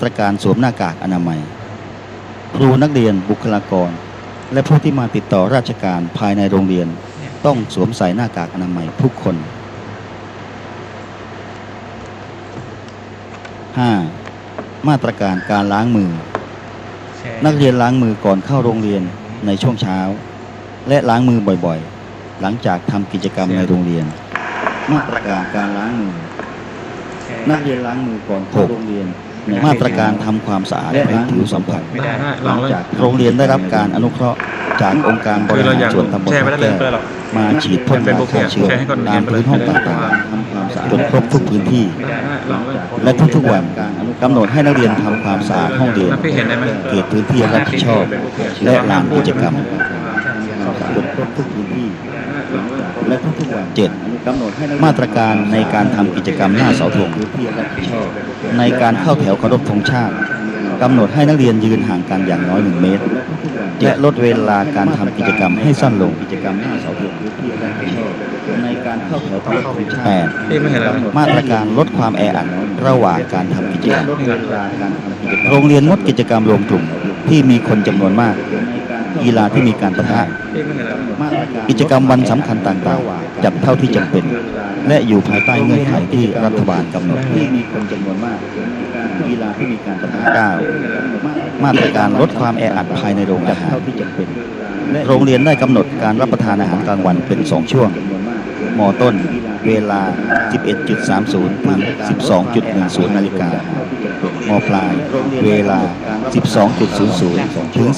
ตรการสวมหน้ากากอนามัย ครูนักเรียนบุคลากร และผู้ที่มาติดต่อราชการภายในโรงเรียน ต้องสวมใส่หน้ากากอนามัยทุกคน 5. มาตรการการล้างมือแชร์นักเรียนล้างมือก่อนเข้าโรงเรียนในช่วงเช้า และล้างมือบ่อยๆ หลังจากทำกิจกรรมในโรงเรียน มาตรการการล้างมือแชร์นักเรียนล้างมือก่อนเข้าโรงเรียนใน มาตรการทำความสะอาดและล้างผิวสัมผัสไม่ได้หลังจากโรงเรียนได้รับการอนุเคราะห์จากองค์การบคืริอเราหารอยากส่วนตำบลแชร์ไปพระได้เลยแก้วเพื่อหรอกมาฉีดพ่นยาฆ่าเชื้อแชร์ให้คนตามเรียนไปเลยพื้นห้องต่างๆทำความสะอาดจนครบทุกพื้นที่ไม่ได้ลองเลยและทุกๆวันกำหนดให้นักเรียนทำความสะอาดห้องเรียนแล้วพี่เห็นได้ไหมเขตพื้นที่รับผิดชอบ และลานกิจกรรม จนครบทุกพื้นที่และทุกๆวันเจ็ดมาตรการในการทำกิจกรรมหน้าเสาธงในการเข้าแถวเคารพธงชาติกำหนดให้นักเรียนยืนห่างกันอย่างน้อยหนึ่งเมตรและลดเวลาการทำกิจกรรมให้สั้นลงกิจกรรมหน้าเสาธงในการเข้าแถวเคารพธงชาติแปดพี่ไม่เห็นอะไรเลยมาตรการลดความแออัดระหว่างการทำกิจกรรมโรงเรียนงดกิจกรรมรวมกลุ่มที่มีคนจำนวนมาก กีฬาที่มีการปะทะพี่ไม่เห็นอะไรเลยกิจกรรมวันสำคัญต่างๆ จัดเท่าที่จำเป็น และอยู่ภายใต้เงื่อนไขที่รัฐบาลกำหนดที่มีคนจำนวนมากกีฬาที่มีการปะทะก้ามาตรการลดความแออัดภายในโรงอาหารที่จำเป็นโรงเรียนได้กำหนดการรับประทานอาหารกลางวันเป็น 2 ช่วงมต้น เวลา 11.30 ถึง 12.10 นาฬิกา มปลาย เวลา 12.00 ถึง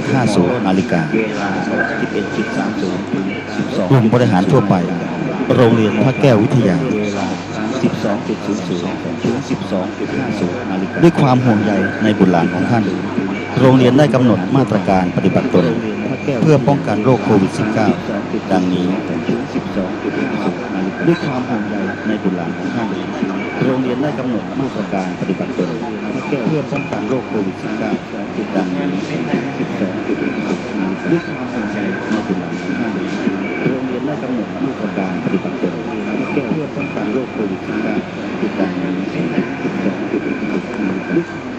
12.50 นาฬิกากลุ่มบริหารทั่วไป โรงเรียนพระแก้ววิทยา 12.00 ถึง 12.50 นาฬิกาด้วยความห่วงใยในบุตรหลานของท่าน โรงเรียนได้กำหนดมาตรการปฏิบัติตนเพื่อป้องกันโรคโควิด -19 ดังนี้ ด้วยความห่วงใยในบุตรหลานของท่านโรงเรียนได้กำหนดมาตรการปฏิบัติตนเพื่อป้องกันโรคโควิด -19 ิดังนี้ด้วยความห่วงใยในบุตรหลานของท่านโรงเรียนได้กำหนดมาตรการปฏิบัติตนเพื่อป้องกันโรคโควิด -19 ติดังนี้ด้วยความห่วงใย